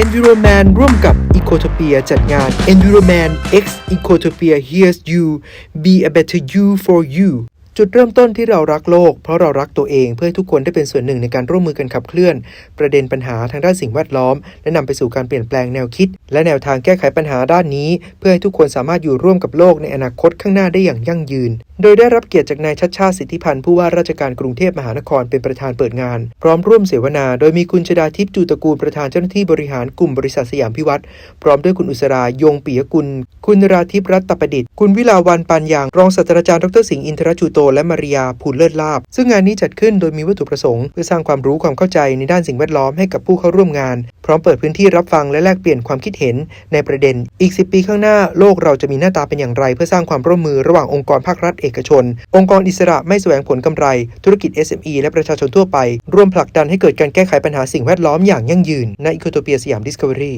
Enviroman ร่วมกับ Ecotopia จัดงาน Enviroman X Ecotopia Here's You Be a Better You for You จุดเริ่มต้นที่เรารักโลก เพราะเรารักตัวเองเพื่อให้ทุกคนได้เป็นส่วนหนึ่งในการร่วมมือกันขับเคลื่อน ประเด็นปัญหาทางด้านสิ่งแวดล้อม และนำไปสู่การเปลี่ยนแปลงแนวคิด และแนวทางแก้ไขปัญหาด้านนี้ เพื่อให้ทุกคนสามารถอยู่ร่วมกับโลกในอนาคตข้างหน้าได้อย่างยั่งยืน โดยได้รับเกียรติจากนายชัดชาติสิทธิพันธ์ผู้ว่าราชการกรุงเทพมหานครเป็นประธานเปิดงาน พร้อมร่วมเสวนา โดยมีคุณชดาทิพย์จูตกูลประธานเจ้าหน้าที่บริหารกลุ่มบริษัทสยามพิวัตรพร้อมด้วยคุณอุสรายงปิยกุล คุณราทิพย์รัตตประดิษฐ์คุณวิลาวันปานยางรองศาสตราจารย์ดรสิงห์อินทรจูโตและมาริยาภูลเลิศลาบ ซึ่งงานนี้จัดขึ้นโดยมีวัตถุประสงค์ เพื่อสร้างความรู้ความเข้าใจในด้านสิ่งแวดล้อมให้กับผู้เข้าร่วมงาน พร้อมเปิดพื้นที่รับฟังและแลกเปลี่ยนความคิดเห็น ในประเด็น อีก 10 ปีข้างหน้าโลกเราจะมีหน้าตาเป็นอย่างไร เพื่อสร้างความร่วมมือระหว่างองค์กรภาครัฐเอกชน องค์กรอิสระไม่แสวงผลกำไร ธุรกิจ SME และประชาชนทั่วไป ร่วมผลักดันให้เกิดการแก้ไขปัญหาสิ่งแวดล้อมอย่างยั่งยืนณอีโคโตเปียสยามดิสคัฟเวอรี่